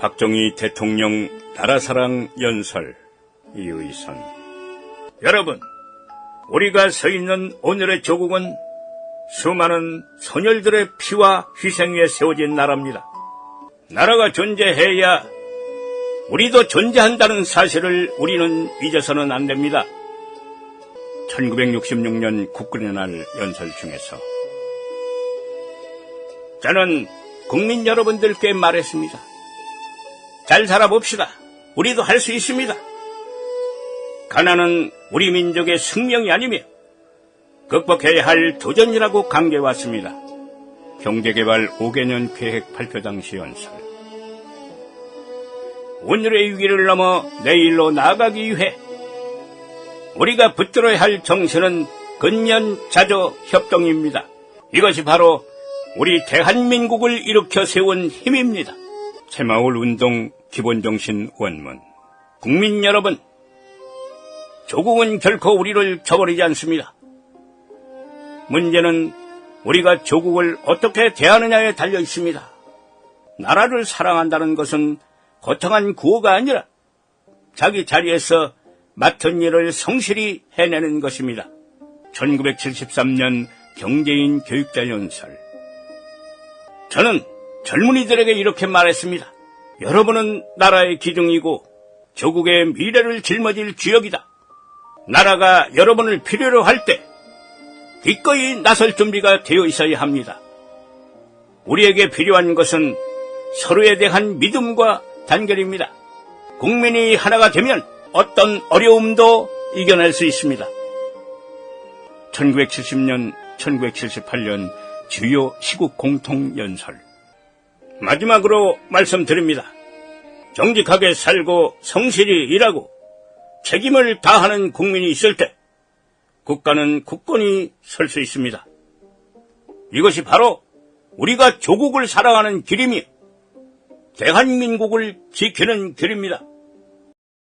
박정희 대통령 나라사랑 연설 이의선 여러분, 우리가 서 있는 오늘의 조국은 수많은 선열들의 피와 희생 위에 세워진 나라입니다. 나라가 존재해야 우리도 존재한다는 사실을 우리는 잊어서는 안 됩니다. 1966년 국군의 날 연설 중에서 저는 국민 여러분들께 말했습니다. 잘 살아봅시다. 우리도 할 수 있습니다. 가난은 우리 민족의 숙명이 아니며 극복해야 할 도전이라고 강조해왔습니다. 경제개발 5개년 계획 발표 당시 연설. 오늘의 위기를 넘어 내일로 나아가기 위해 우리가 붙들어야 할 정신은 근년자조 협동입니다. 이것이 바로 우리 대한민국을 일으켜 세운 힘입니다. 새마을 운동 기본정신 원문. 국민 여러분, 조국은 결코 우리를 저버리지 않습니다. 문제는 우리가 조국을 어떻게 대하느냐에 달려 있습니다. 나라를 사랑한다는 것은 거창한 구호가 아니라 자기 자리에서 맡은 일을 성실히 해내는 것입니다. 1973년 경제인 교육자 연설. 저는 젊은이들에게 이렇게 말했습니다. 여러분은 나라의 기둥이고 조국의 미래를 짊어질 주역이다. 나라가 여러분을 필요로 할 때 기꺼이 나설 준비가 되어 있어야 합니다. 우리에게 필요한 것은 서로에 대한 믿음과 단결입니다. 국민이 하나가 되면 어떤 어려움도 이겨낼 수 있습니다. 1970년, 1978년 주요 시국 공통 연설. 마지막으로 말씀드립니다. 정직하게 살고 성실히 일하고 책임을 다하는 국민이 있을 때 국가는 굳건히 설수 있습니다. 이것이 바로 우리가 조국을 사랑하는 길이며 대한민국을 지키는 길입니다.